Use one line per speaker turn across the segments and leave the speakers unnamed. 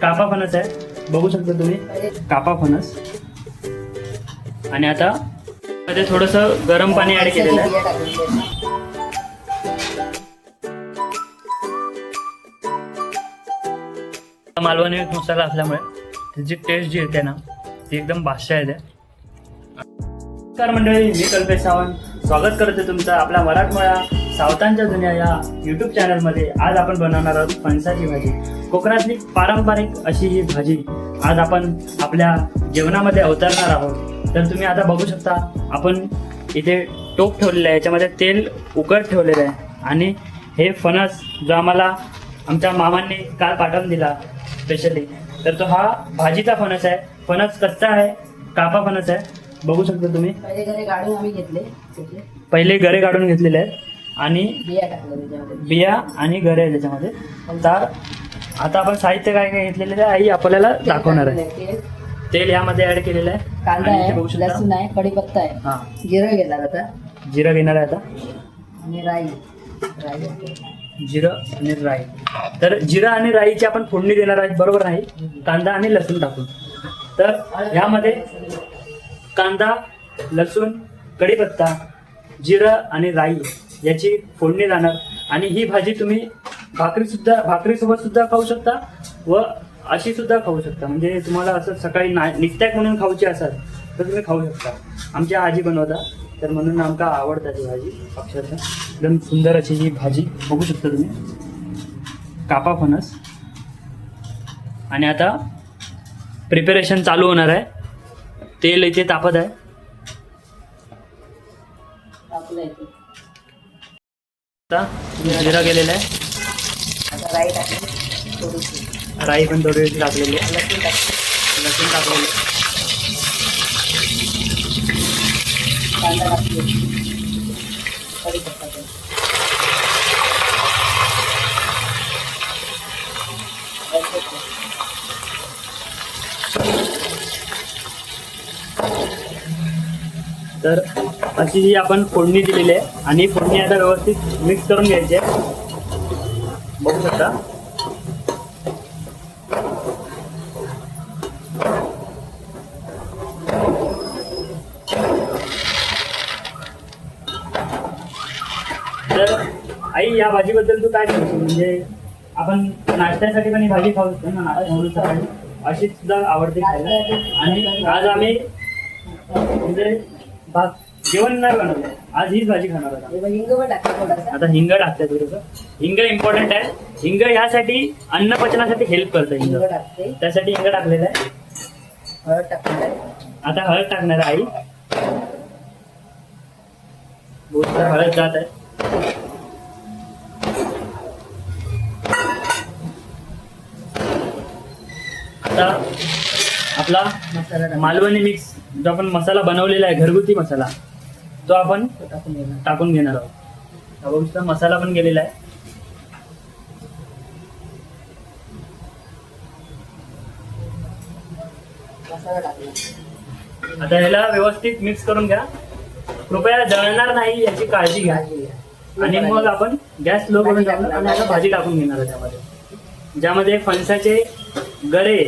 कापा फणस आहे. बघू शकता तुम्ही. कापा फणस. आणि आता मध्ये थोडस गरम पाणी ऍड केलेलं आहे. मालवणी मसाला असल्यामुळे त्याची टेस्ट जी येते ना ती एकदम बादशाह येते. नमस्कार मंडळी मी कल्पेश सावंत. स्वागत करते तुमचं आपल्या मराठमोळ्या सावतांच्या दुनिया या युट्यूब चॅनलमध्ये आज आपण बनवणार आहोत फणसाची भाजी. कोकणातली पारंपरिक अशी ही भाजी आज आपण आपल्या जेवणामध्ये अवतरणार आहोत. तर तुम्ही आता बघू शकता आपण इथे टोप ठेवलेलं आहे याच्यामध्ये तेल उकळत ठेवलेलं आहे. आणि हे फणस जो आम्हाला आमच्या मामांनी काल पाठवून दिला स्पेशली तर तो हा भाजीचा फणस आहे. फणस कच्चा आहे कापा फणस आहे. बघू शकता तुम्ही.
पहिले घरी काढून आम्ही घेतले.
पहिले गरे काढून घेतलेले आहेत. आणि
बिया टाकल्या त्याच्यामध्ये.
बिया आणि गरे आहे त्याच्यामध्ये. तर आता आपण साहित्य काय काय घेतलेलं आहे आई आपल्याला दाखवणार आहे.
तेल,
तेल यामध्ये ऍड केलेलं आहे.
कांदा
आणि इथे बघू
आहे
शकता.
लसूण आहे कढीपत्ता आहे.
हा.
जिरं घेणार आता.
जिरं घेणार आहे आता.
आणि राई. राई आहे.
जिरं आणि राई. तर जिरं आणि राईची आपण फोडणी देणार आहे बरोबर नाही? कांदा आणि लसूण टाकून. तर ह्यामध्ये कांदा लसूण कढीपत्ता जिरं आणि राई. याची फोडणी जाणार आणि ही भाजी तुम्ही भाकरी सुद्धा भाकरीसोबत सुद्धा खाऊ शकता व अशी सुद्धा खाऊ शकता. म्हणजे तुम्हाला असं सकाळी ना निस्त्याक म्हणून खाऊची असाल तर तुम्ही खाऊ शकता. आमच्या आजी बनवता. तर म्हणून आमका आवडता ती भाजी. अक्षरशः एकदम सुंदर अशी ही भाजी. बघू शकता तुम्ही. कापा फणस. आणि आता प्रिपरेशन चालू होणार आहे. तेल इथे तापत आहे.
टाकलं
जिरा केलेला आहे.
आता राई
राई पण थोडी टाकलेली आहे.
लसूण टाकली
लसूण तर अशी ही आपण फोडणी दिलेली आहे आणि फोडणी आता व्यवस्थित मिक्स करून घ्यायची आहे. बघू शकता. तर आई या भाजीबद्दल तू काय सांगतो म्हणजे आपण नाश्त्यासाठी पण ही भाजी खाऊ शकतो ना नाश्ता म्हणून सकाळी. अशी सुद्धा आवडते खायला. आणि आज आम्ही म्हणजे भात जेवण नाही बनवलं आज हीच भाजी खाणार
हे
आता हिंग टाकते थोडंसं. हिंग इम्पॉर्टंट आहे. हिंग यासाठी अन्न पचनासाठी हेल्प करतं हिंग. त्यासाठी हिंग टाकलेलं आहे.
हळद टाकणार
आता हळद टाकणार आहे आई. बहुत हळद जात आहे. आता आपला मालवणी मिक्स जो आपण मसाला बनवलेला आहे घरगुती मसाला. तो आपण
टाकून घेणार
आहोत. हा बघू शकता मसाला पण गेलेला आहे. आता ह्याला व्यवस्थित मिक्स करून घ्या. कृपया जळणार नाही याची काळजी घ्या. आणि मग आपण गॅस लो करून टाकून आणि आता भाजी टाकून घेणार आहोत त्यामध्ये. ज्यामध्ये फणसाचे गरे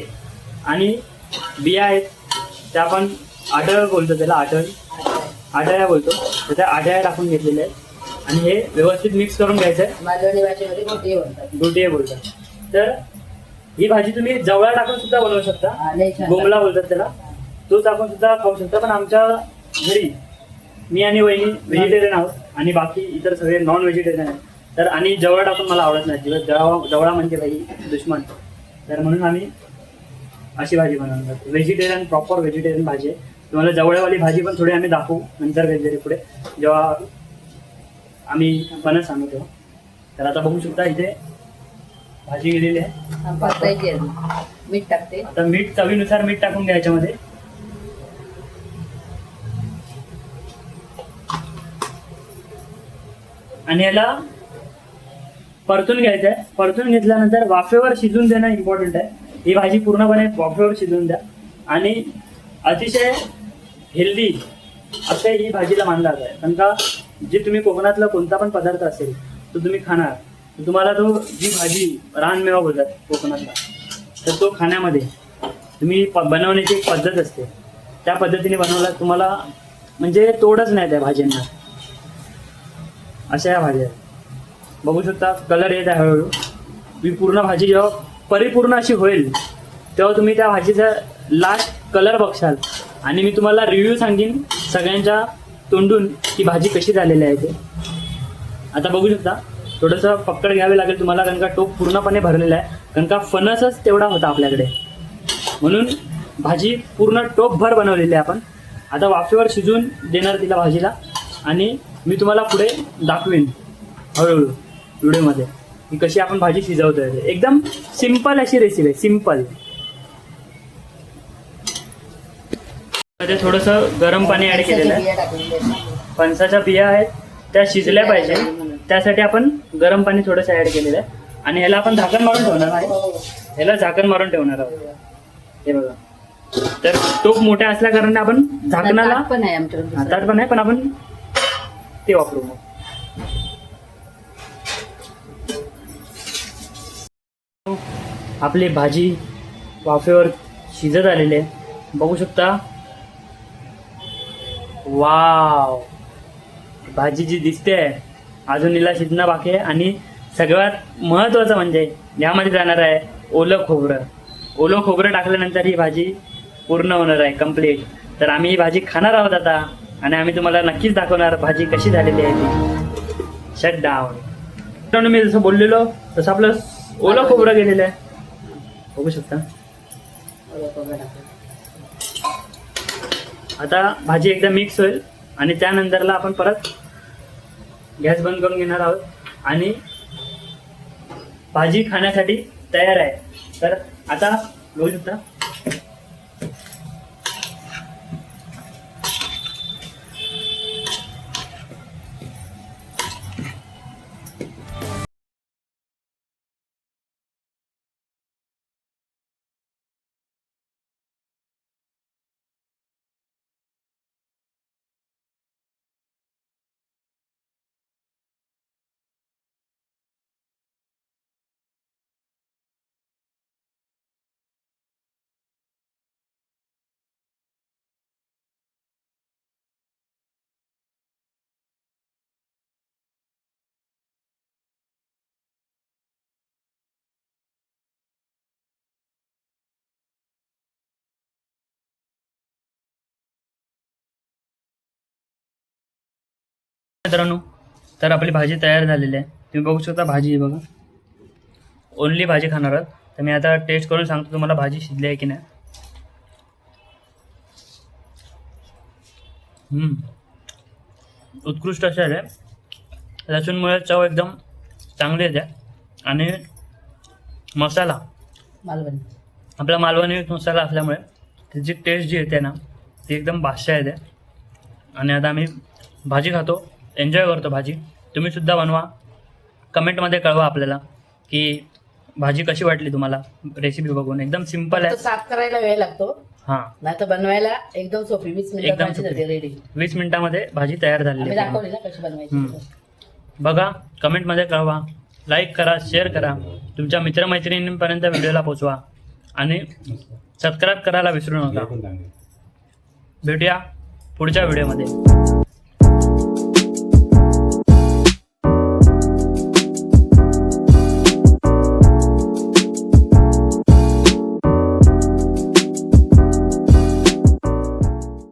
आणि बिया आहेत त्या आपण आढळ बोलतो त्याला आढळ आढळ्या बोलतो. तर त्या आढळ्या टाकून घेतलेल्या आहेत. आणि हे व्यवस्थित मिक्स करून घ्यायचं आहे.
मालवणी भाषेमध्ये
गोटिये बोलतात. तर ही भाजी तुम्ही जवळा टाकून सुद्धा बनवू शकता.
हा, छान
गोमला बोलतात त्याला. तो टाकून सुद्धा खाऊ शकता. पण आमच्या घरी मी आणि वहिनी व्हेजिटेरियन आहोत आणि बाकी इतर सगळे नॉन व्हेजिटेरियन आहेत. तर आणि जवळ टाकून मला आवडत नाही. जवळ जवळा म्हणजे भाई दुश्मन. तर म्हणून आम्ही अशी भाजी बनवणार व्हेजिटेरियन प्रॉपर व्हेजिटेरियन भाजी आहे. तुम्हाला जवळवाली भाजी पण थोडी आम्ही दाखवू नंतर कधीतरी पुढे. जेव्हा आम्ही फणस आणू तेव्हा तर आता बघू शकता इथे भाजी गेलेली आहे.
परतायची. मीठ टाकते.
आता मीठ चवीनुसार मीठ टाकून घ्या याच्यामध्ये. आणि याला परतून घ्यायचं आहे परतून घेतल्यानंतर वाफेवर शिजून देणं इम्पॉर्टंट आहे. ही भाजी पूर्णपणे वाफेवर शिजवून द्या. आणि अतिशय हेल्दी असं ही भाजीला मानला जात. आहे कारण का जे तुम्ही कोकणातला कोणता पण पदार्थ असेल तो तुम्ही खाणार. तुम्हाला तो जी भाजी रानमेवा बोलतात कोकणातला तर तो खाण्यामध्ये तुम्ही प- बनवण्याची एक पद्धत असते. त्या पद्धतीने बनवला तुम्हाला म्हणजे तोडच नाही त्या भाज्यांना. अशा या भाज्या बघू शकता कलर येत आहे हळूहळू. मी पूर्ण भाजी जेव्हा परिपूर्ण अशी होईल तेव्हा तुम्ही त्या भाजीचा लास्ट कलर बघशाल. आणि मी तुम्हाला रिव्ह्यू सांगेन सगळ्यांच्या तोंडून की भाजी कशी झालेली आहे ते. आता बघू शकता थोडंसं पक्कड घ्यावे लागेल तुम्हाला कारण का टोप पूर्णपणे भरलेला आहे कारण का फणसच तेवढा होता आपल्याकडे. म्हणून भाजी पूर्ण टोपभर बनवलेली आहे आपण. आता वाफेवर शिजवून देणार तिला भाजीला. आणि मी तुम्हाला पुढे दाखवेन हळूहळू व्हिडिओमध्ये की कशी आपण भाजी शिजवतोय ते. एकदम सिंपल अशी रेसिपी आहे सिंपल मध्ये थोडंसं गरम पाणी ऍड केलेलं आहे. फणसाच्या बिया आहेत त्या शिजल्या पाहिजे. त्यासाठी आपण गरम पाणी थोडंसं ऍड केलेलं आहे. आणि ह्याला आपण झाकण मारून ठेवणार आहे. ह्याला झाकण मारून ठेवणार आहोत. हे बघा. तर टोप मोठ्या असल्या कारणाने आपण झाकणाला
पण आहे
हातात पण आहे पण आपण ते वापरू मग. आपली भाजी वाफेवर शिजत आलेली आहे. बघू शकता वाव. भाजी जी दिसते आहे अजून हिला शिजणं बाकी आहे. आणि सगळ्यात महत्त्वाचं म्हणजे यामध्ये जाणार आहे ओलं खोबरं. ओलं खोबरं टाकल्यानंतर ही भाजी पूर्ण होणार आहे कंप्लीट तर आम्ही ही भाजी खाणार आहोत आता. आणि आम्ही तुम्हाला नक्कीच दाखवणार भाजी कशी झालेली आहे ती. शट डाऊन मी जसं बोललेलो तसं आपलं ओलं खोबरं गेलेलं आहे. बघू शकता. आता भाजी एकदा मिक्स होईल आणि त्यानंतरला आपण परत गॅस बंद करून घेणार आहोत. आणि भाजी खाण्यासाठी तयार आहे. तर आता बघू शकता मित्रांनो तर आपली भाजी तयार झालेली आहे. तुम्ही बघू शकता भाजी आहे बघा. ओनली भाजी खाणार आहात. तर मी आता टेस्ट करून सांगतो तुम्हाला भाजी शिजली आहे की नाही. उत्कृष्ट असे आहे. लसूणमुळे चव एकदम चांगली येते. आणि मसाला.
मालवणी.
आपला मालवणी मसाला असल्यामुळे त्याची टेस्ट जी येते ना ती एकदम बादशाह येते. आणि आता आम्ही भाजी खातो. एन्जॉय करतो भाजी. तुम्ही सुद्धा बनवा. कमेंटमध्ये कळवा आपल्याला की भाजी कशी वाटली तुम्हाला? रेसिपी बघून. एकदम सिंपल
तो
आहे.
साफ करायला वेळ लागतो.
हां.
नाही तर बनवायला एकदम सोपी. वीस. जाते रेडी
वीस मिनिटामध्ये भाजी तयार आहे.
दाखवली ना कशी बनवायची.
बघा कमेंटमध्ये कळवा. लाईक करा शेअर करा. तुमच्या मित्रमैत्रिणींपर्यंत व्हिडिओला पोचवा. आणि सबस्क्राईब करायला विसरू नका. भेटूया पुढच्या व्हिडिओमध्ये.